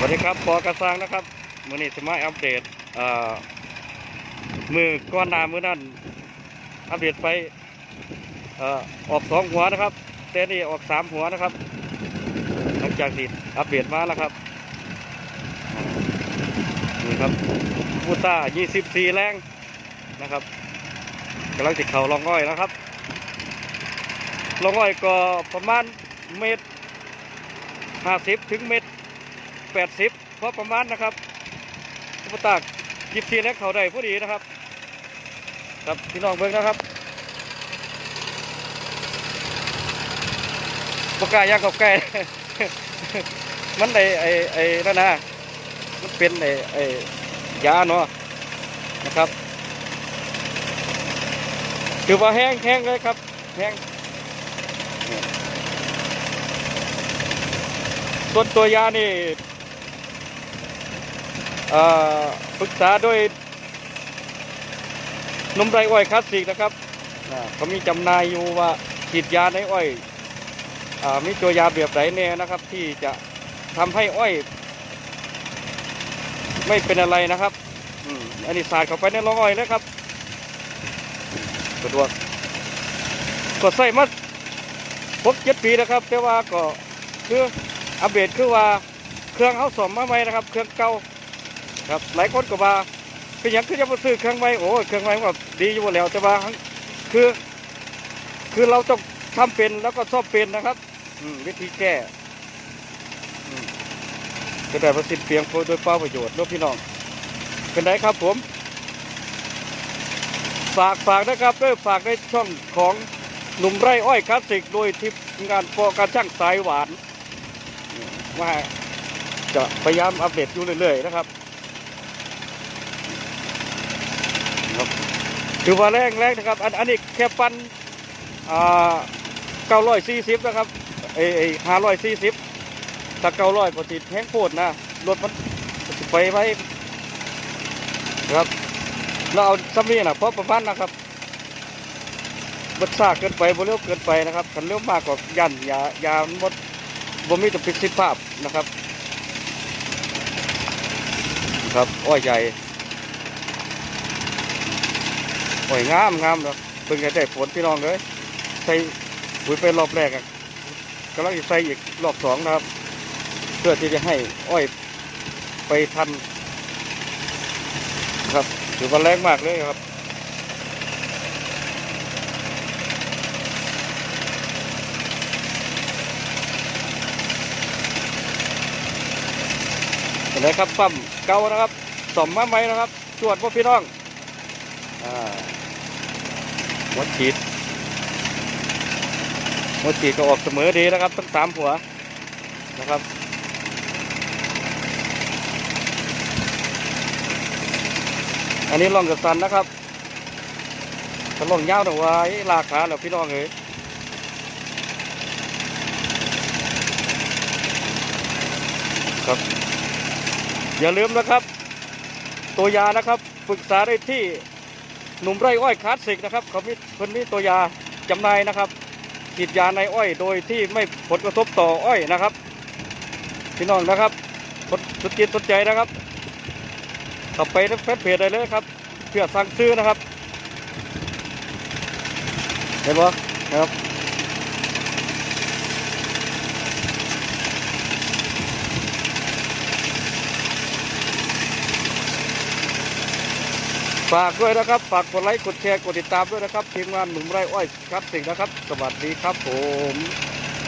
สวัสดีครับปอกระซังนะครับมือนี้จะมาอัปเดตมือก้อนนามือนั่นอัปเดตไปอออกสองหัวนะครับแต่นี่ออกสามหัวนะครับ หลังจากที่อัปเดตมาแล้วครับนี่ครับพูต้า24 แรงนะครับกำลังติดเข่าลองอ้อยนะครับลองอ้อยก็ประมาณเมตรห้าสิบถึงเมตร แปดสิบพอประมาณนะครับอุปตากยิบทีแล้วเขาได้พอดีนะครับ ครับพี่น้องเบิ่งนะครับปากกายางเขาใกล้มันไอไอไอ้นั่นนะมันเป็นไอไอยาเนาะนะครับถือว่าแห้งแห้งเลยครับแห้งเนี่ยส่วนตัวยานี่ ปรึกษาด้วยนมไรอ้อยคลาสสิกนะครับอ่าเขามีจำหน่ายอยู่ว่าฉีดยาในอ้อยอามีตัวยาแบบไหนแน่นะครับ ที่จะทำให้อ้อย ไม่เป็นอะไรนะครับอืมอันนี้สาดเข้าไปในร่องอ้อยนะครับสะดวกก็ใส่มาครบเจ็ดปีนะครับ แต่ว่าก็คืออัปเดตคือว่าเครื่องเขาสมมาใหม่นะครับ เครื่องเก่า ครับหลายคนก็ว่าคือหยังคือจะมาซื้อเครื่องใหม่โอ้เครื่องใหม่มันก็ดีอยู่แล้วแต่ว่าคือ คือเราต้องทำเป็นแล้วก็ชอบเป็นนะครับ อืวิธีแก้อืมจะได้ประสิทธิ์เพียงพอโดยเปล่าประโยชน์เน้องพี่น้องเป็นไรครับผม ฝากฝากนะครับด้วยฝากในช่องของหนุ่มไร่อ้อยคลาสสิกโดยทีมงานปอการช่างสายหวานว่าจะพยายามอัปเดตอยู่เรื่อยๆนะครับ ถือว่าแรงแรงนะครับ อันอันนี้แค่ปันอ่าเก้าร้อยสี่สิบนะครับเอ้ห้าร้อยสี่สิบถ้าเก้าร้อยปกติแห้งโคตรนะรถมันไปไว้ครับเราเอาซัมนี่นะเพราะประมาณนะครับบัดซาเกินไปบ่เร็วเกินไปนะครับคันเร็วมากกว่ายันยายามันหมดบ่มีแต่ประสิทธิภาพนะครับ ครับอ้อยใหญ่ โอ้ยงามงามเนาะเพิ่งจะได้ฝนพี่น้องเลยใส่ปุ๋ยไปรอบแรกอะกำลังจะใส่อีกรอบสองนะครับ เพื่อที่จะให้อ้อยไปทันครับถือว่าแรงมากเลยครับเห็นไหมครับปั๊มเก่านะครับสมมาไหมนะครับจวดพวกพี่น้องอ่า หัวฉีดหัวฉีดก็ออกเสมอดีนะครับทั้งสามหัวนะครับอันนี้ล่องกระสันนะครับถ้าล่องยาวหน่อยลากขาแล้วพี่น้องเอ้ยครับ อย่าลืมนะครับ ตัวยานะครับปรึกษาได้ที่ หนุ่มไร่อ้อยคลาสสิกนะครับเขามีเพิ่นมีตัวยาจำหน่ายนะครับฉีดยาในอ้อยโดยที่ไม่ผลกระทบต่ออ้อยนะครับ พี่น้องนะครับสุดจิตสนใจนะครับเข้าไปในเฟซเพจได้เลยครับ เพื่อสั่งซื้อนะครับเห็นปะนะครับ ฝากด้วยนะครับ ฝากกดไลค์ กดแชร์ กดติดตามด้วยนะครับ ทีมงานหนุ่มไร่อ้อยครับสิ่งนะครับ สวัสดีครับผม